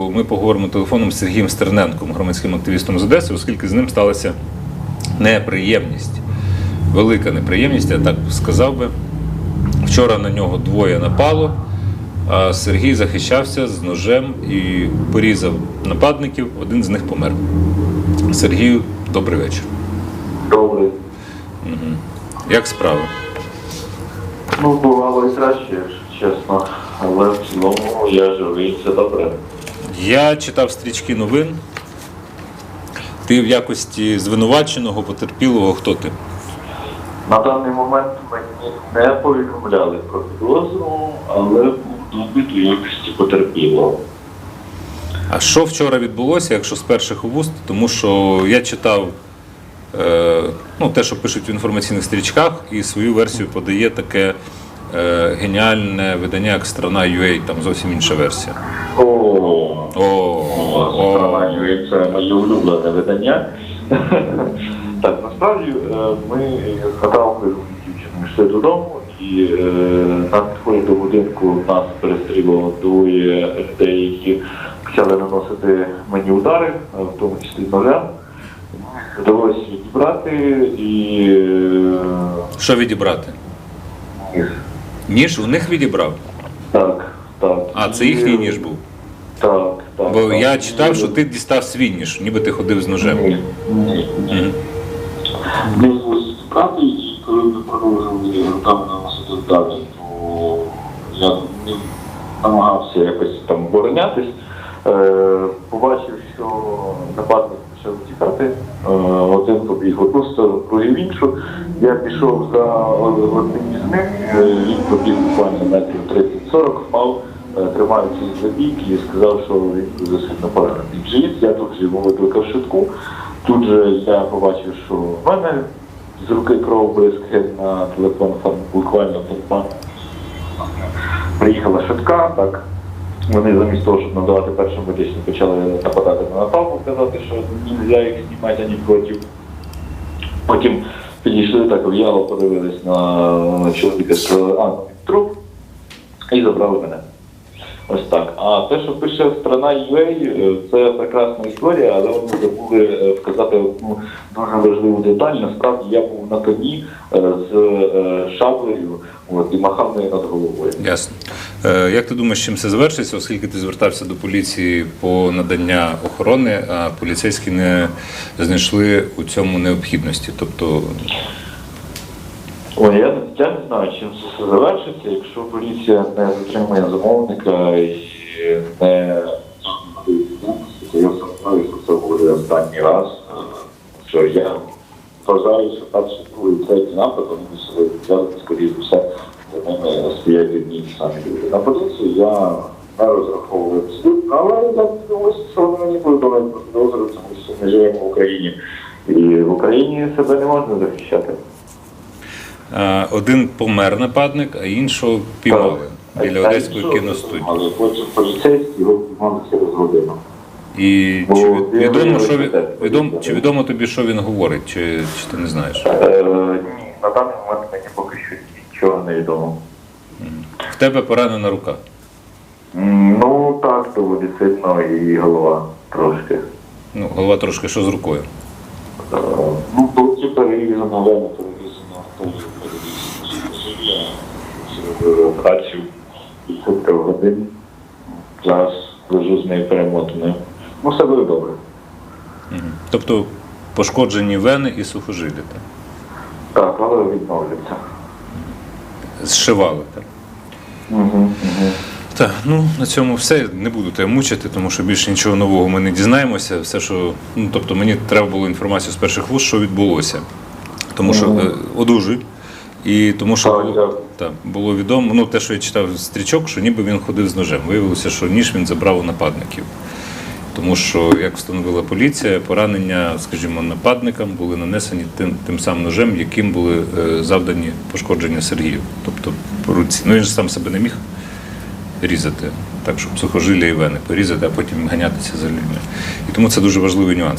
Ми поговоримо телефоном з Сергієм Стерненком, громадським активістом з Одеси, оскільки з ним сталася неприємність. Велика неприємність, я так сказав би. Вчора на нього двоє напало, а Сергій захищався з ножем і порізав нападників, один з них помер. Сергію, добрий вечір. Добре. Як справи? Ну, бувало і краще, чесно. Але в цілому я живий, все добре. Я читав стрічки новин. Ти в якості звинуваченого, потерпілого, хто ти? На даний момент мені не повідомляли про підозру, але був допит у якості потерпілого. А що вчора відбулося, якщо з перших вуст? Тому що я читав е, ну, те, що пишуть в інформаційних стрічках, і свою версію подає таке геніальне видання, як страна UA, там зовсім інша версія. О, О, о, Саранію, це моє улюблене видання. Так, насправді е, ми з Наталкою дівчиною йшли додому, і е, на підході до будинку нас перестрілило двоє людей, які почали наносити мені удари, е, в тому числі ножем. Вдалося відібрати і е, що відібрати? Ніж. У них відібрав. Так, так. А це їхній ніж був. Так, так. Бо так. я читав, що ти дістав свій ніж, ніби ти ходив з ножем. Ні, ні, ні. Він справді, коли ми продовжували там наносити удари, то я намагався якось там оборонятись. Е, побачив, що нападник почав тікати. Е, один побіг в одну сторону, другий в іншу. Я пішов за одним із них, е, він побіг буквально метрів 30-40, впав, е, тримаючись за бік і сказав, що він дуже сильно поранений. в я тут же йому викликав швидку. Тут же я побачив, що в мене з руки кров бризкає на телефон там буквально там приїхала швидка, так. Вони замість того, щоб надавати першу медичну, почали нападати на Наталку, казати, що нельзя їх знімати, ані проти. Потім підійшли так в'яло, подивились на чоловіка, що а, труп, і забрали мене. Ось так. А те, що пише страна UA, е, це прекрасна історія, але вони забули е, вказати одну дуже важливу деталь. Насправді я був на коні е, з шаблею от, і махав нею над головою. Ясно. Як ти думаєш, чим це завершиться, оскільки ти звертався до поліції по надання охорони, а поліцейські не знайшли у цьому необхідності? Тобто, Ой, я, я не знаю, чим це все завершиться, якщо поліція не затримує замовника і не то я сумніваюся, що це буде останній раз. е, Що я вважаю, що перший, другий, третій напад, взяти, скоріше за все, за ними стоять одні самі люди. На поліцію я не розраховую абсолютно, але я думаю, що вони мені повідомляють про тому що ми живемо в Україні. І в Україні себе не можна захищати. Е, один помер нападник, а іншого піймали біля Одеської кіностудії. Але потім поліцейські його піймали через годину. І Бо чи відомо, що він, відомо, чи відомо тобі, що він говорить, чи, чи ти не знаєш? Е, ні, на даний момент мені поки що нічого не відомо. В тебе поранена рука. Ну так, доволі сильно і голова трошки. Ну, голова трошки що з рукою. Е, Ну, поки перерізано, вена перерізано, Зробив операцію кілька годин. Зараз лежу з нею перемотаною. Ну, все буде добре. Тобто пошкоджені вени і сухожилля. Так? Так, але відновляться. Зшивали. Так? Угу, угу. Так, ну на цьому все. Не буду тебе мучити, тому що більше нічого нового ми не дізнаємося. Все, що ну тобто, мені треба було інформацію з перших вуст, що відбулося. Тому що е, одужуй. І тому що Так, було, так, було відомо, ну те, що я читав стрічок, що ніби він ходив з ножем. Виявилося, що ніж він забрав у нападників. Тому що, як встановила поліція, поранення, скажімо, нападникам були нанесені тим, тим самим ножем, яким були е, завдані пошкодження Сергію. Тобто по руці. Ну він ж сам себе не міг різати, так щоб сухожилля і вени порізати, а потім ганятися за людьми. І тому це дуже важливий нюанс.